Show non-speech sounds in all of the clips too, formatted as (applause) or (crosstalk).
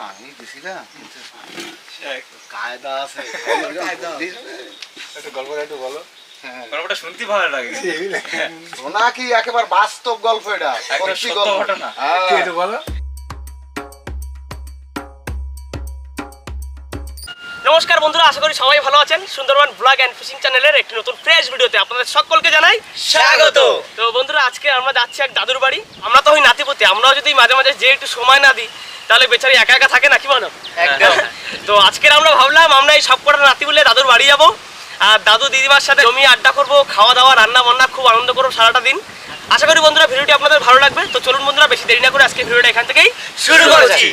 আমি দিছিলাম কিন্তু কায়দা আছে। একটু গল্পটা একটু বলো। হ্যাঁ। গল্পটা শুনতে ভালো লাগে শোনা কি একেবারে বাস্তব গল্প এটা? সত্যি ঘটনা। বলো। নমস্কার বন্ধুরা আশা করি সবাই ভালো আছেন। সুন্দরবন ব্লগ অ্যান্ড ফিশিং চ্যানেলের একটি নতুন ফ্রেশ ভিডিওতে আপনাদের সকলকে জানাই স্বাগত। তো বন্ধুরা আজকে আমরা যাচ্ছি এক দাদুর বাড়ি। আমরা তো ওই নাতিপুতি আমরাও যদি মাঝে মাঝে যে একটু সময় না দিই তাহলে বেচারি একা একা থাকে নাকি মানব একদম। (laughs) তো আজকের আমরা ভাবলাম আমরা এই সব কটা নাতি বলে দাদুর বাড়ি যাব। আর দাদু দিদিমার সাথে জমি আড্ডা করব খাওয়া দাওয়া রান্না বান্না খুব আনন্দ করব সারাটা দিন। আশা করি বন্ধুরা ভিডিওটি আপনাদের ভালো লাগবে। তো চলুন বন্ধুরা বেশি দেরি না করে আজকে ভিডিওটা এখান থেকেই শুরু করেছি।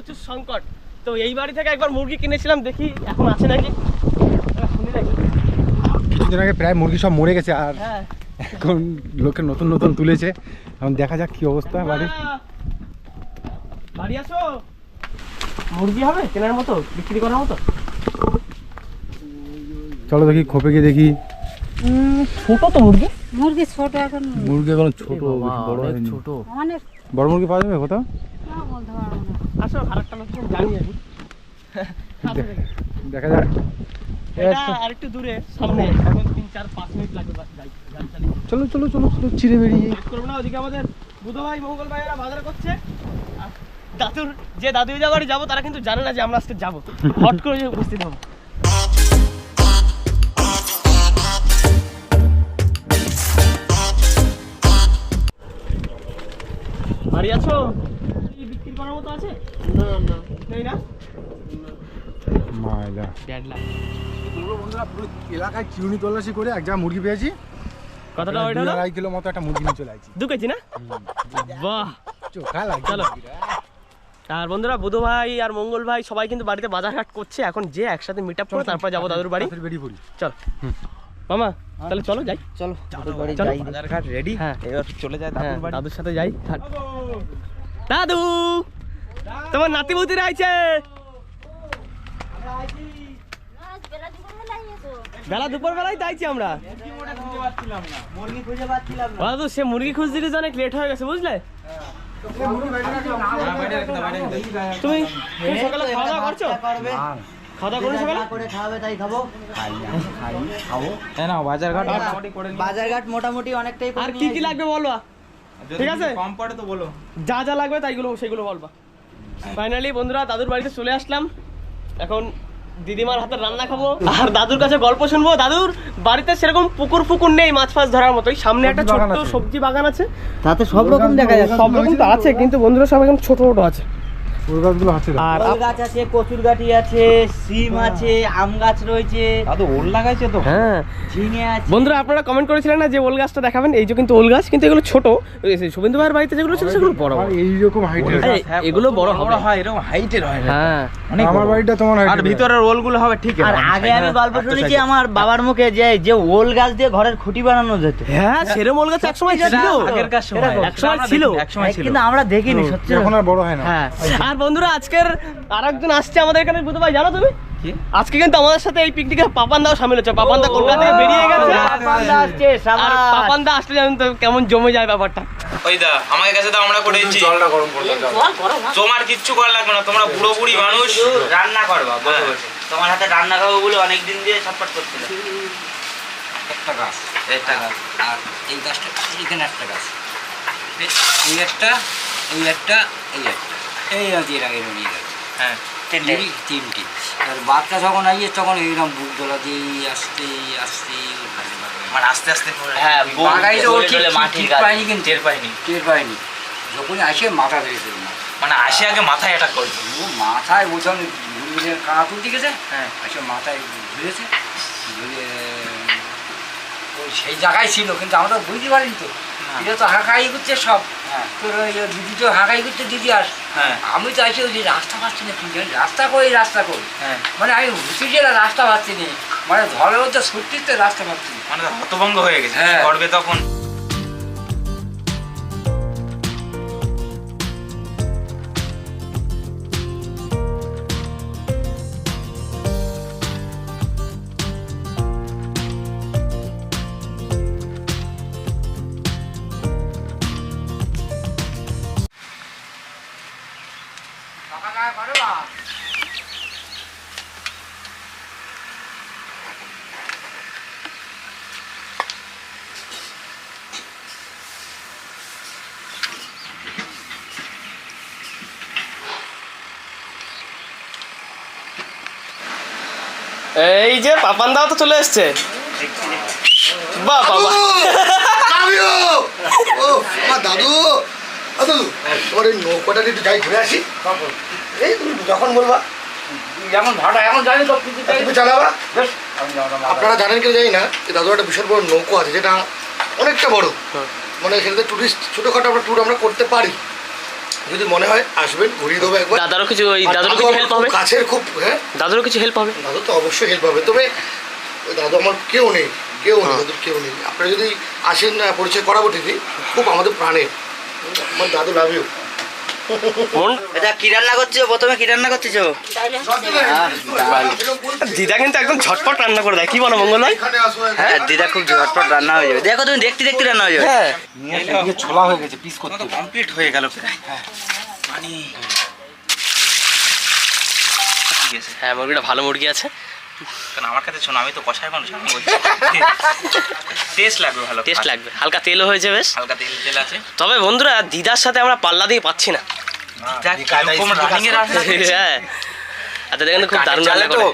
প্রচুর সংকট। তো এই বাড়ি থেকে একবার মুরগি কিনেছিলাম দেখি এখন আছে নাকি। শুনি নাকি কিছুদিন আগে প্রায় মুরগি সব মরে গেছে আর হ্যাঁ। এখন লোকে নতুন নতুন তুলেছে। এখন দেখা যাক কি অবস্থা বাড়ির। বাড়ি আসো। মুরগি হবে কেনার মতো বিক্রি করার মতো? চলো দেখি খোপে গিয়ে দেখি। ছোট তো মুরগি? মুরগি ছোট এখন। মুরগি এখন ছোট বড় ছোট। অনেক। বড় মুরগি পাওয়া যাবে কোথাও? আসো আরেকটা লোকেশন জানি আমি দেখা যাক। এটা আরেকটু দূরে সামনে। এখন তিন চার পাঁচ মিনিট লাগবে বা- গাড়ি গাড়ি চালিয়ে। চলো চলো চলো চলো চিড়ে বেরিয়ে করব না ওদিকে আমাদের বুধ ভাই মঙ্গল ভাইয়েরা বাজার করছে। দাদুর যে দাদু বাড়ি যাব তারা কিন্তু জানে না যে আমরা আজকে যাব। হট করে উপস্থিত হব। বাড়ি আছো? করার মতো আছে? না না। নেই না? মাইলা। দেড় লাখ বন্ধুরা পুরো এলাকায় চিউনি তল্লাশি করে এক জায়গা মুরগি পেয়েছি। কতটা ওইটা হলো? আড়াই কিলো মতো একটা মুরগি নিয়ে চলে আসছি দু কেজি না? বাহ। চোখা চলো। আর বন্ধুরা বুধ ভাই আর মঙ্গল ভাই সবাই কিন্তু বাড়িতে বাজার হাট করছে। এখন যে একসাথে মিট আপ করে তারপর যাব দাদুর বাড়ি। বেরিয়ে পড়ি। চল। মামা তাহলে চলো যাই। চলো চলো। বাজার ঘাট রেডি হ্যাঁ। এবার চলে যায় হ্যাঁ, দাদুর বাড়ি। দাদুর সাথে যাই। দাদু তোমার নাতিপুতিরা আইছে বেলা দুপুর বেলায় তাইছি আমরা। দাদু সে মুরগি খুঁজতে অনেক লেট হয়ে গেছে বুঝলে? তুমি তুমি সকালে খাওয়া দাওয়া করছ? খাওয়া দাওয়া করছ সকালে? করে খাওয়াবে তাই খাব হ্যাঁ না বাজার ঘাট মোটামুটি করে বাজারঘাট মোটামুটি অনেকটাই আর কি কি লাগবে বলবা যদি ঠিক আছে। কম পড়ে তো বলো। যা যা লাগবে তাইগুলো সেগুলো বলবা। ফাইনালি বন্ধুরা দাদুর বাড়িতে চলে আসলাম। এখন দিদিমার হাতে রান্না খাব। আর দাদুর কাছে গল্প শুনব। দাদুর বাড়িতে সেরকম পুকুর ফুকুর নেই মাছ ফাছ ধরার মতোই। সামনে একটা ছোট ছোট্ট সবজি বাগান আছে। তাতে সব রকম দেখা যায়। সব রকম তো আছে কিন্তু বন্ধুরা সব এখন ছোট ছোট আছে। ফুল গাছগুলো হাতে আর ওল গাছ আছে কচুর গাঠি আছে সিম আছে আম গাছ রয়েছে। দাদু ওল লাগাইছে তো? হ্যাঁ। ঝিঙে আছে। বন্ধুরা আপনারা কমেন্ট করেছিলেন না যে ওল গাছটা দেখাবেন? এই যে কিন্তু ওল গাছ কিন্তু এগুলো ছোট। শুভেন্দু ভাইয়ের বাড়িতে যেগুলো ছিল সেগুলো বড় আর বড়। হাইটের এগুলো বড় হবে। হয় এরকম হাইটের হয় হ্যাঁ। আমার বাড়িটা তোমার আর ভিতরের ওলগুলো হবে ঠিক আর আগে আমি গল্প শুনেছি আমার বাবার মুখে যে যে ওল গাছ দিয়ে ঘরের খুঁটি বানানো যেত। হ্যাঁ সেরম ওল গাছ একসময় ছিল। আগেরকার সময়। একসময় ছিল। একসময় ছিল। কিন্তু আমরা দেখিনি সত্যি এখন আর বড় হয় না। হ্যাঁ। আর বন্ধুরা আজকের আরেকজন আসছে আমাদের এখানে। বুধ ভাই জানো তুমি? আজকে কিন্তু আমাদের সাথে এই পিকনিকে পাপান দাও সামিল হচ্ছে। পাপান দা কলকাতা থেকে বেরিয়ে গেছে। আসছে আর। পাপান দা আসলে জানেন তো কেমন জমে যায় ব্যাপারটা। ওই দা কাছে তো আমরা করেছি। জলটা গরম করতে তোমার কিচ্ছু করা লাগবে না তোমরা বুড়ো বুড়ি মানুষ। রান্না করবা বসে হ্যাঁ। বসে তোমার হাতে রান্না খাব বলে অনেকদিন দিয়ে ছটফট করছিল। একটা গাছ একটা গাছ আর এই গাছটা এখানে একটা গাছ। এই একটা এই একটা এই একটা। এই নদী এর আগে নিয়ে গেছে। হ্যাঁ তিনটে। তিনটি আর বাচ্চা যখন আইয়ে তখন এইরকম বুক দোলা দিয়ে আসতে আসতে মানে আস্তে আস্তে হ্যাঁ ঠিক- আছে। পাইনি কিন্তু। টের পাইনি টের পাইনি যখন আসে মাথা ধরেছিল না। মানে আসে আগে মাথায় অ্যাটাক করছে ও মাথায় ওজন ঘুরঘুরের কাঁটা তুলতে গেছে হ্যাঁ। আসলে মাথায় ধরে ওই সেই জায়গায় ছিল কিন্তু আমরা বুঝতে পারিনি তো। এটা তো হাঁকাই করছে সব। হ্যাঁ। তোর দিদি তো হাঁকাই করছে দিদি আর হ্যাঁ। আমি তো আছি যে রাস্তা পাচ্ছি না কিন্তু রাস্তা করি রাস্তা করি হ্যাঁ। মানে আমি ঘুষি যে রাস্তা পাচ্ছি না। মানে ধরে হচ্ছে সত্যি তো রাস্তা পাচ্ছি মানে হতভঙ্গ হয়ে গেছে। হ্যাঁ। করবে তখন এই যে পাপান দাও তো চলে এসছে। বাহ বাবা দাদু! দাদু! এই নৌকাটা একটু যাই ঘুরে আসি। এই তুমি যখন বলবা। যেমন ভাড়া এখন জানি তো কিছু চাই তুমি চালাবা? বেশ আমি যাব না। আপনারা জানেন কি জানি না যে দাদু একটা বিশাল বড় নৌকো আছে যেটা অনেকটা বড়। মানে সেটাতে টুরিস্ট ছোটোখাটো আমরা ট্যুর আমরা করতে পারি। যদি মনে হয় আসবেন ঘুরিয়ে দেবো একবার। দাদারও কিছু ওই দাদারও কিছু হেল্প হবে? কাছের খুব হ্যাঁ? দাদারও কিছু হেল্প হবে? দাদু তো অবশ্যই হেল্প হবে। তবে ওই দাদু আমার কেউ নেই কেউ নেই দাদুর কেউ নেই। আপনারা যদি আসেন না পরিচয় করাবো ঠিকই। খুব আমাদের প্রাণের। আমার দাদু লাভ ইউ এটা কি রান্না করছ প্রথমে কি রান্না করতেছো দিদা কিন্তু একদম ঝটপট রান্না করে দেয়। কি বলো মঙ্গল ভাই হ্যাঁ দিদা খুব ঝটপট রান্না হয়ে যাবে। দেখো তুমি দেখতে দেখতে রান্না হয়ে যাবে। হ্যাঁ। ছোলা হয়ে গেছে পিস করতে। কমপ্লিট হয়ে গেল প্রায়। হ্যাঁ মুরগিটা ভালো মুরগি আছে। কারণ আমার কাছে শোনো আমি তো কষাই মানুষ আমি বলছি। টেস্ট লাগবে ভালো। টেস্ট লাগবে। হালকা তেলও হয়েছে বেশ। হালকা তেল তেল আছে। তবে বন্ধুরা দিদার সাথে আমরা পাল্লা দিয়ে পাচ্ছি না। হ্যাঁ। আচ্ছা দেখেন খুব দারুণ জালে রান্না করে।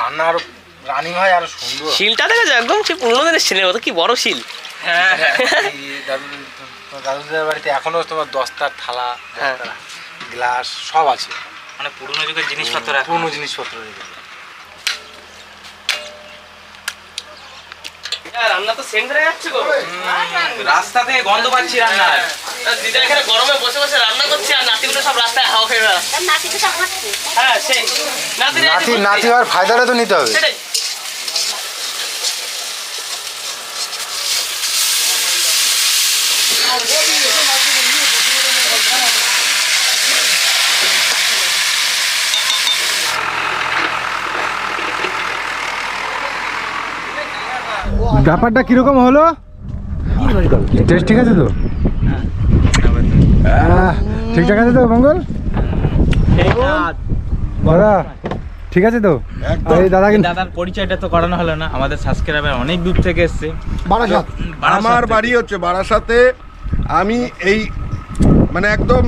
রান্না আরও রানিং হয় আরও সুন্দর। শিলটা দেখেছ একদম সে পুরোনো দিনের শিলের মতো কি বড় শিল। হ্যাঁ হ্যাঁ। দাদুদের বাড়িতে এখনও তোমার দশটার থালা হ্যাঁ। গ্লাস সব আছে। মানে পুরনো যুগের জিনিসপত্র পুরনো জিনিসপত্র রেখেছে। হ্যাঁ, রান্না তো সেন্ট হয়ে যাচ্ছে গো। রাস্তা থেকে গন্ধ পাচ্ছি রান্নার। দিদা এখানে গরমে বসে বসে রান্না করছে আর নাতিগুলো সব রাস্তায় হাওয়া খেয়ে হ্যাঁ সেই। নাতি নাতি নাতি আর ফায়দাটা তো নিতে হবে। ব্যাপারটা কীরকম হলো? টেস্ট ঠিক আছে তো? আহ, ঠিকঠাক আছে তো মঙ্গল? দাদা ঠিক আছে তো? এই দাদা কিন্তু দাদার পরিচয়টা তো করানো হলো না আমাদের সাবস্ক্রাইবার অনেক দূর থেকে এসছে। বারাসাত। আমার বাড়ি হচ্ছে বারাসাতে। আমি এই মানে একদম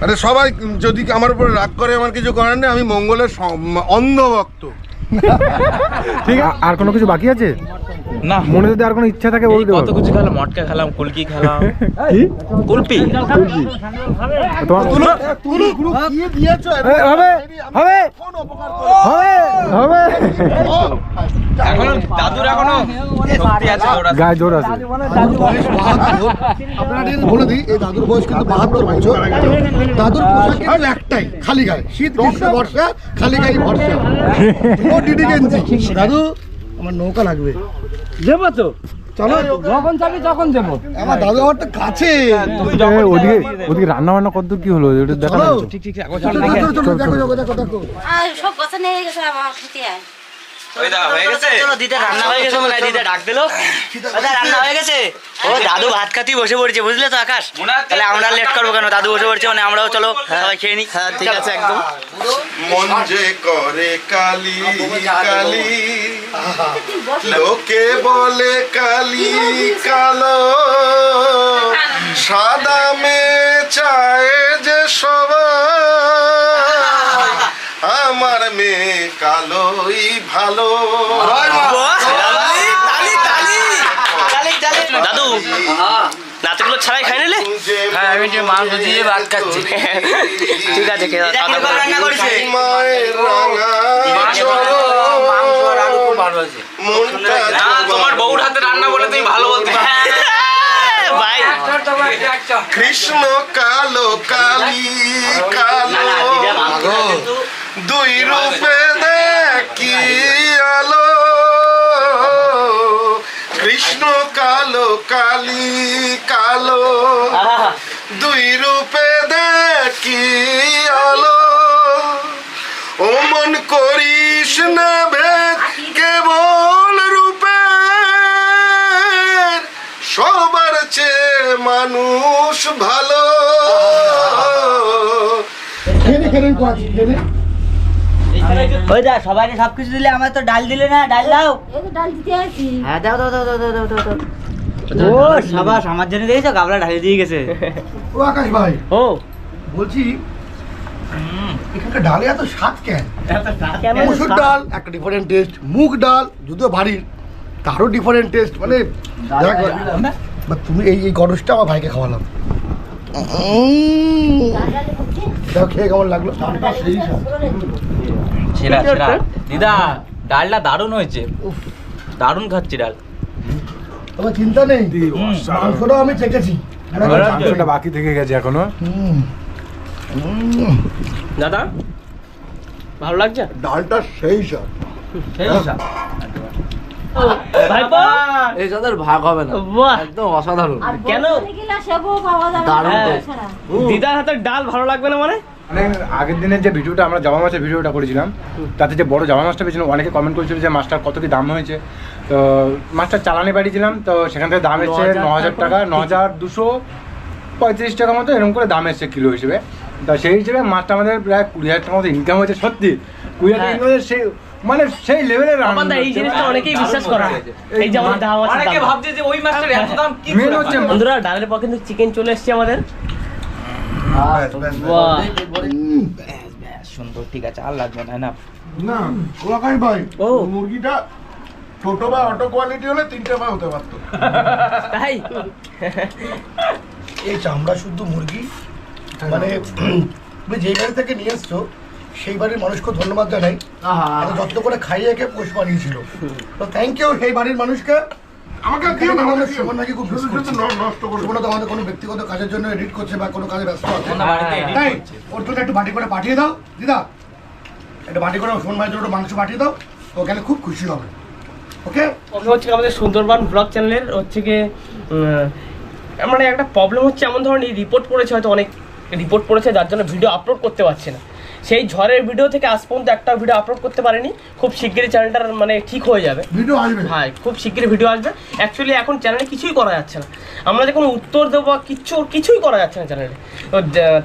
মানে সবাই যদি আমার উপর রাগ করে আমার কিছু করার নেই আমি মঙ্গলের স- অন্ধ ভক্ত (laughs) ঠিক আছে আর কোনো কিছু বাকি আছে? না। মনে যদি আর কোনো ইচ্ছা থাকে বলতে কত কিছু খেলাম মটকা খেলাম কুলকি খেলাম। কি? কুলপি। তোমার এ, হবে হবে হবে হবে। এখনও? দাদুর এখনও? শক্তি আছে ওরা গায়ে জোর আছে। দাদুর বয়স বাহাত্তর আপনারা ঠিক বলে দিই এই দাদুর বয়স কিন্তু বাহাত্তর বছর। দাদুর পোশাক কিন্তু একটাই খালি গায়ে। শীত গ্রীষ্ম বর্ষা খালি গায়ে বর্ষা ও ডিডি গেঞ্জি। দাদু আমার নৌকা লাগবে। দেবো তো। চলো। যখন চাবি তখন দেবো। আমার দাদু আমার তো কাছে। ওদিকে ওদিকে রান্না বান্না কত কি হলো? এটা দেখা ঠিক ঠিক দেখো। দেখো দেখো দেখো। আর সব কথা নিয়ে গেছে আমার খেতে আয় ওই দা হয়ে গেছে? চলো দিদা রান্না হয়ে গেছে দিদা ডাক দিলো। দাদা রান্না হয়ে গেছে? ও দাদু ভাত খাতেই বসে পড়েছে বুঝলে তো আকাশ? তাহলে আমরা লেট করব কেন? দাদু বসে পড়ছে মানে আমরাও চলো সবাই খেয়ে নিই। হ্যাঁ ঠিক আছে একদম। মন যে করে কালি কালি লোকে বলে কালি কালো। সাদা মে চায় যে সবাই আমার মেয়ে কালোই ভালো। দাদু নাতিগুলো ছাড়াই খাই নিলে? হ্যাঁ আমি যে মাংস দিয়ে ভাত খাচ্ছি। ঠিক আছে খেয়ে রান্না করেছে? তোমার বউর হাতে রান্না বলে তুমি ভালো বলতে কৃষ্ণ কালো কালী কালো। দুই রূপে দেখি আলো। কৃষ্ণ কালো, কালী কালো। দুই রূপে দেখি আলো। ও মন করিস না ভেদ, কেবল রূপে সবার চেয়ে মানুষ ভালো। খেলে খেলে ওই দা সবাই সব কিছু দিলে আমার তো ডাল দিলে না? ডাল দাও। এই ডাল দিতে আছি। হ্যাঁ দাও দাও দাও দাও দাও দাও দাও। ও সাবাস আমার জন্য দিয়েছ গাবলা ঢালি দিয়ে গেছে। ও আকাশ ভাই। ও। বলছি এখানকার ডালে এত স্বাদ কেন? মসুর ডাল একটা ডিফারেন্ট টেস্ট মুগ ডাল যদিও বাড়ির তারও ডিফারেন্ট টেস্ট মানে বা তুমি এই এই গরসটা আমার ভাইকে খাওয়ালাম। দেখো খেয়ে কেমন লাগল? সেরা সেরা দিদা ডালটা দারুণ হয়েছে। দারুণ খাচ্ছি ডাল। চিন্তা নেই? মাংসটাও আমি চেকেছি মাংসটা বাকি থেকে গেছে এখনও। দাদা ভালো লাগছে? ডালটা সেই স্বাদ ভাইপো? এই ভাগ হবে না একদম অসাধারণ। কেন? দিদার হাতের ডাল ভালো লাগবে না মানে? মানে আগের দিনের যে ভিডিওটা আমরা জামা মাছের ভিডিওটা করেছিলাম তাতে যে বড় জামা মাছটা পেয়েছিলাম অনেকে কমেন্ট করেছিল যে মাছটার কত কি দাম হয়েছে। তো মাছটা চালানে পাঠিয়েছিলাম তো সেখান থেকে দাম এসছে ন হাজার টাকা ন হাজার দুশো পঁয়ত্রিশ টাকা মতো এরকম করে দাম এসছে কিলো হিসেবে। তো সেই হিসেবে মাছটা আমাদের প্রায় কুড়ি হাজার টাকা মতো ইনকাম হয়েছে সত্যি। কুড়ি হাজার টাকা income সেই মানে সেই লেভেলের এই জিনিসটা অনেকেই বিশ্বাস করে। না। এই যে আমার দাম আছে অনেকে ভাবছে যে ওই মাছটার এত দাম কি মেন হচ্ছে বন্ধুরা ডালের পর কিন্তু চিকেন চলে এসেছে আমাদের। সুন্দর ঠিক আছে আর লাগবে না না। ভাই ও। মুরগিটা ছোট বা অটো কোয়ালিটি হলে তিনটে পা হতে পারতো। তাই? এই চামড়া শুদ্ধ মুরগি মানে তুমি যেই বাড়ি থেকে নিয়ে এসছো সেই বাড়ির মানুষকে ধন্যবাদ জানাই। যত্ন করে খাইয়ে একে পোষ বানিয়েছিল। তো থ্যাংক ইউ সেই বাড়ির মানুষকে। আমাকে দিও না আমাকে দিও। খুব মিস শুধু করছে শুধু নষ্ট করে তো আমাদের কোনো ব্যক্তিগত কাজের জন্য এডিট করছে বা কোনো কাজে ব্যস্ত আছে। না, তাই ওর জন্য একটু বাটি করে পাঠিয়ে দাও দিদা। একটু বাটি করে সুমন ভাইয়ের জন্য মাংস পাঠিয়ে দাও ও গেলে খুব খুশি হবে। ওকে? হচ্ছে আমাদের সুন্দরবন ব্লগ চ্যানেলের হচ্ছে উম, মানে একটা প্রবলেম হচ্ছে এমন ধরনের রিপোর্ট পড়েছে হয়তো অনেক রিপোর্ট পড়েছে যার জন্য ভিডিও আপলোড করতে পারছে না। সেই ঝড়ের ভিডিও থেকে আজ পর্যন্ত একটা ভিডিও আপলোড করতে পারেনি। খুব শিগগিরই চ্যানেলটার মানে ঠিক হয়ে যাবে। ভিডিও আসবে। হ্যাঁ খুব শিগগিরই ভিডিও আসবে। অ্যাকচুয়ালি এখন চ্যানেলে কিছুই করা যাচ্ছে না। আমরা যে কোনো উত্তর দেবো বা কিচ্ছু কিছুই করা যাচ্ছে না চ্যানেলে তো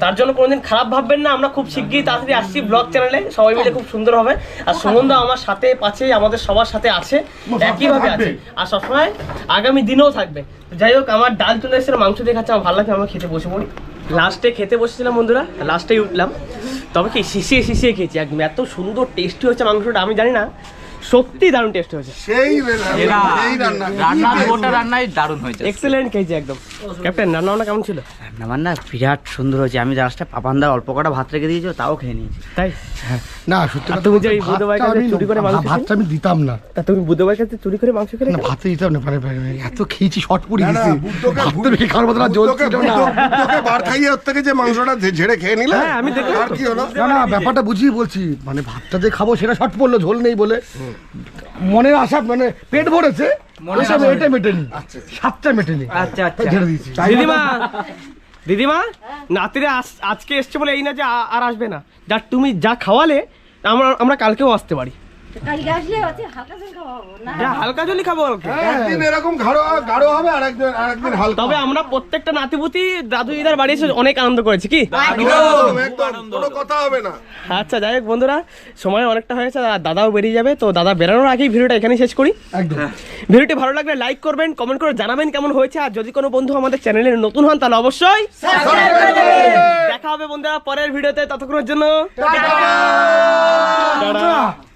তার জন্য কোনোদিন খারাপ ভাববেন না। আমরা খুব শিগগিরই তাড়াতাড়ি আসছি ব্লগ চ্যানেলে সবাই মিলে খুব সুন্দর হবে। আর সুমনদা আমার সাথে পাচ্ছে আমাদের সবার সাথে আছে। একইভাবে আছে। আর সবসময় আগামী দিনেও থাকবে। যাই হোক আমার ডাল চলে এসেছিল মাংস দিয়ে খাচ্ছে আমার ভালো লাগে আমরা খেতে বসে পড়ি। লাস্টে খেতে বসেছিলাম বন্ধুরা লাস্টেই উঠলাম। তবে কি শিশিয়ে শিশিয়ে খেয়েছি। একদম এত সুন্দর টেস্টি হচ্ছে মাংসটা আমি জানি না। সত্যি দারুণ টেস্ট হয়েছে। সেই রান্না, গোটা রান্নাই দারুণ হয়েছে। এক্সেলেন্ট খেয়েছি একদম। ক্যাপ্টেন রান্না বান্না কেমন ছিল? আমার না বিরাট সুন্দর হয়েছে। আমি লাস্টে পাপান্দা অল্প কটা ভাত রেখে দিয়েছ তাও খেয়ে নিয়েছি। তাই? না সত্যি কথা তুমি যে এই বুধবারের কাছে চুরি করে মাংস ভাতটা আমি দিতাম না। তা তুমি বুধবার কাছে চুরি করে মাংস খেলে না ভাতে দিতাম না মানে মানে এত খেয়েছি শর্ট পড়ে গেছি। বুদ্ধকে- ভাতটা খাওয়ার মতো না জল ছিল না। বুদ্ধকে বার খাইয়ে ওর থেকে যে মাংসটা ঝেড়ে খেয়ে নিলে হ্যাঁ, আমি দেখলাম আর কি হলো? না না ব্যাপারটা বুঝিয়ে বলছি মানে ভাতটা যে খাব সেটা শর্ট পড়ল ঝোল নেই বলে। মনের আশা মানে পেট ভরেছে এটা মেটেনি। সাতটা মেটেনি। আচ্ছা আচ্ছা। দিয়েছি। দিদিমা দিদিমা নাতিরা আজকে এসছে বলে এই না যে আর আসবে না। যা তুমি যা খাওয়ালে আমরা আমরা কালকেও আসতে পারি। হালকা জল খাওয়াবো না? যা হালকা জলই খাব একদিন এরকম গাঢ় গাঢ় হবে আর একদিন আর একদিন হালকা তবে আমরা প্রত্যেকটা নাতিপুতি দাদু দিদার বাড়ি এসে অনেক আনন্দ করেছি কি? কোনো কথা হবে না। আচ্ছা যাই হোক বন্ধুরা সময় অনেকটা হয়েছে আর দাদাও বেরিয়ে যাবে তো দাদা বেরোনোর আগেই ভিডিওটা এখানে শেষ করি। একদম। ভিডিওটি ভালো লাগলে লাইক করবেন কমেন্ট করে জানাবেন কেমন হয়েছে আর যদি কোনো বন্ধু আমাদের চ্যানেলে নতুন হন তাহলে অবশ্যই দেখা হবে বন্ধুরা পরের ভিডিওতে ততক্ষণের জন্য। টাটা!